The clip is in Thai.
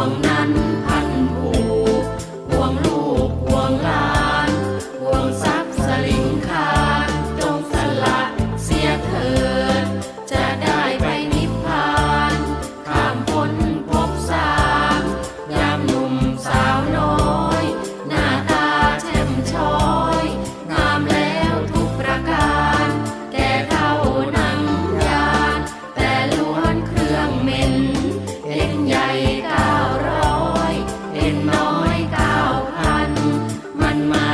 วงนั้นพันผูห่วงลูกห่วงลานห่วงทรัพสลิงขาดจงสละเสียเถิด จะได้ไปนิพพานข้ามพ้นภพามยมุ่มสาวน้อย หน้าตาแจ่มชอยงามแล้วทุกประการ แก่เท่นังยานแต่ล้วนเครื่องม็นเห็นใหญ่ my